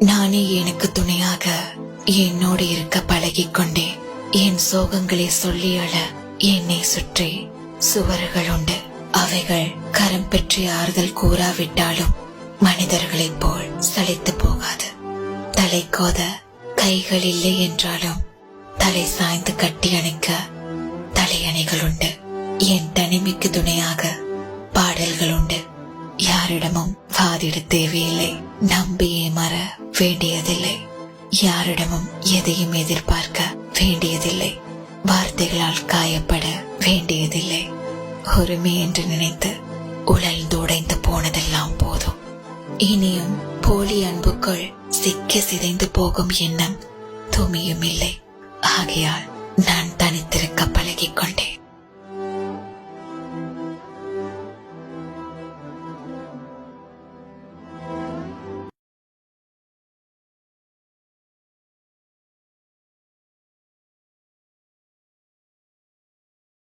நானே எனக்கு துணையாக என்னோடு இருக்க பழகிக் கொண்டேன். என் சோகங்களை சொல்லி அழ என்னை சுற்றி சுவர்கள் உண்டு. அவைகள் கரம் பெற்றி ஆறுதல் கூறாவிட்டாலும் மனிதர்களைப் போல் சளைத்து போகாது. தலை கோத கைகள் இல்லை என்றாலும் தலை சாய்ந்து கட்டி அணைக்க தலையணைகள் உண்டு. என் தனிமைக்கு துணையாக பாடல்கள் உண்டு. யாரிடமும் காதிட தேவையில்லை. நம்பி ஏமாற வேண்டியதில்லை. யாரிடமும் எதையும் எதிர்பார்க்க வேண்டியதில்லை. வார்த்தைகளால் காயப்பட வேண்டியதில்லை. ஒருமை என்று நினைத்து உழல் துடைந்து போனதெல்லாம் போதும். இனியும் போலி அன்புக்குள் சிக்க சிதைந்து போகும் எண்ணம் துமியும் இல்லை. ஆகையால் நான் தனித்திருக்க பழகிக் கொண்டேன்